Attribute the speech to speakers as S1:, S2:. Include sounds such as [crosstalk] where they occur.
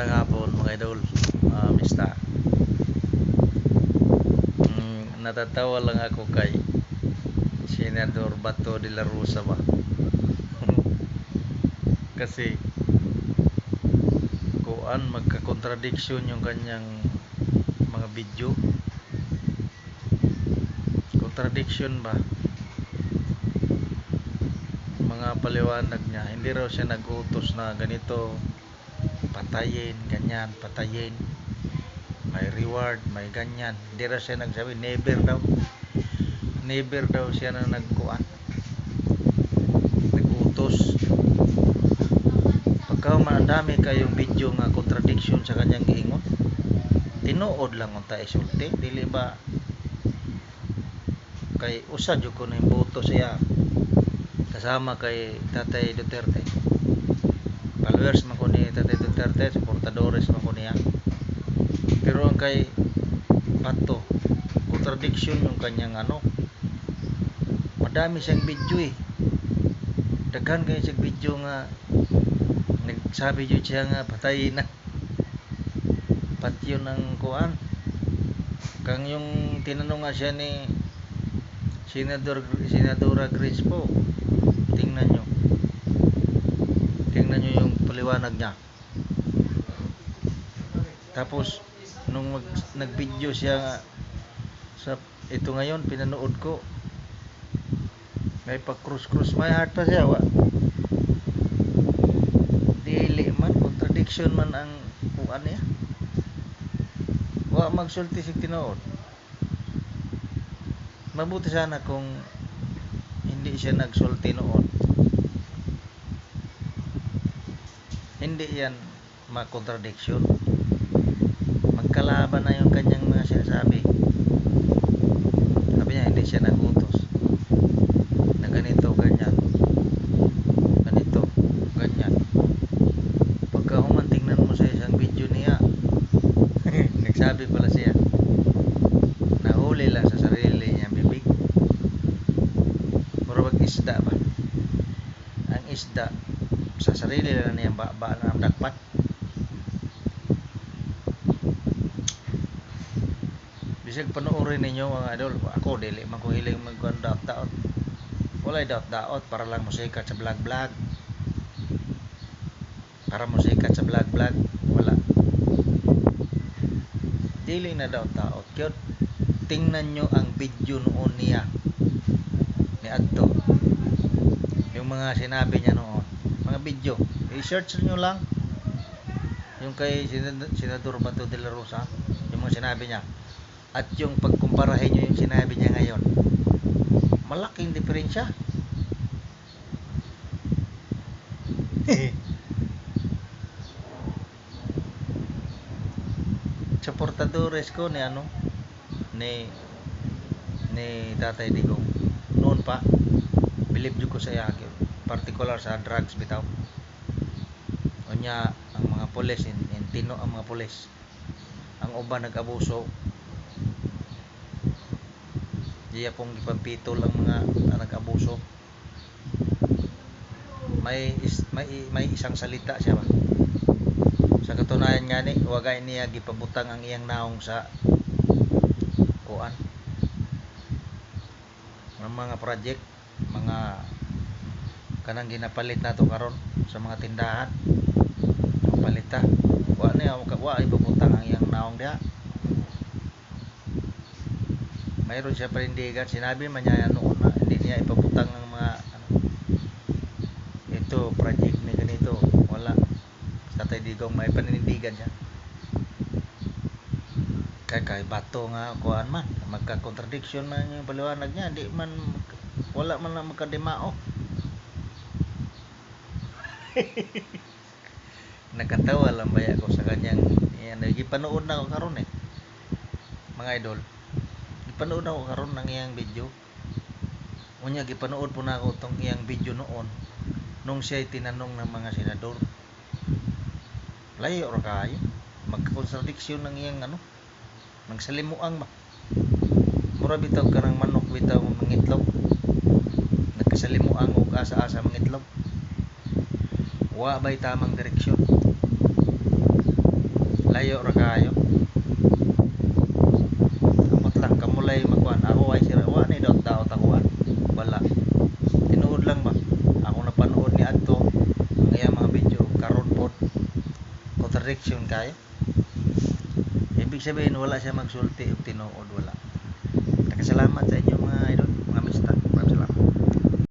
S1: Magandang hapon mga idol, uh, mista. Mm, natatawa lang ako kay Senador Bato de la Rosa ba. [laughs] Kasi kuan magka-contradiction yung kanyang mga video. Contradiction ba? Mga paliwanag niya, hindi raw siya nag-utos na ganito patayin, ganyan, patayin. May reward, may ganyan. Hindi raw siya nagsabi, never daw. Never daw siya na nagkuan. Nagutos. Pagka madami kayong video nga contradiction sa kanyang giingon, tinuod lang unta isulti. Dili ba kay usa jud ko na yung boto siya kasama kay Tatay Duterte followers man ko ni Tatay Duterte supportadores man ko niya pero ang kay Pato contradiction yung kanyang ano. Madami siyang video eh. Daghan kayo siyang video nga nagsabi jud siya nga patayin na. Patyo ng kuan kang yung tinanong nga siya ni Senador Senadora Crispo tingnan nyo. Tingnan nyo yung paliwanag niya. Tapos nung mag, nag-video siya sa ito ngayon pinanood ko. May pa cross cross my heart pa siya wa. Dili man contradiction man ang kuan niya. Wa magsulti sig tinuod mabuti sana kung hindi siya nagsulti noon. Hindi yan ma-contradiction magkalaban na yung kanyang mga sinasabi. Sabi niya hindi siya nagutos. Na ganito, ganyan. Ganito, ganyan. Pagka human tingnan mo sa isang video niya [laughs] nagsabi pala siya nahuli lang sa sarili niyang bibig. Pero wag isda ba? Ang isda sa sarili lang niyang ba, ba na dakpat bisag panoorin ninyo mga idol. Ako dili man ko hiling magkuhan daot daot. Walay daot daot para lang musikat sa vlog vlog. Para musikat sa vlog vlog wala. Dili na daot daot. Kyot tingnan nyo ang video noon niya. Ni Adto. Yung mga sinabi niya noon. Mga video. I-search nyo lang. Yung kay Senad- Senador Bato de la Rosa yung mga sinabi niya at yung pagkumparahin nyo yung sinabi niya ngayon malaking diferensya. [laughs] Supportadores ko ni ano ni ni Tatay Digong noon pa believe ko sa iya particular sa drugs bitaw. Unya ang mga pulis in, in tino ang mga pulis ang uban nag-abuso diya pong gipampito lang mga na nag-abuso. May is, may may isang salita siya ba? Sa katunayan nga ni wagay niya gipabutang ang iyang naong sa kuan. Ng mga project mga kanang ginapalit nato karon sa mga tindahan. Palita wa niya wa ibabutang ang iyang naong diha mayroon siya panindigan sinabi man niya noon na hindi niya ipabutang ang mga ano, ito project ni ganito. Wala. Tatay digong may paninindigan siya kay kay bato nga kuan man magka contradiction man yung paliwanag niya di man wala man na magkadimao. [laughs] Nakatawa lang ba ako sa kanyang yan gipanood na ako karon eh. Mga idol gipanood na ako karon ng iyang video. Unya gipanood po na ako tong iyang video noon nung siya tinanong ng mga senador. Layo ra kayo. Magka-contradiction ng iyang ano magsalimuang ba? Mura bitaw ka ng manok bitaw mangitlog nagkasalimuang og asa-asa mangitlog wa ba'y tamang direksyon? Layo ra kayo amot lang kamulay magkuan ako ay sira wa ni daw daot ako ah. wala tinuod lang ba ako napanood ni adto ang iyang mga video karon pod contradiction kayo ibig sabihin wala siya magsulti og tinuod wala. Nakasalamat sa inyo mga idol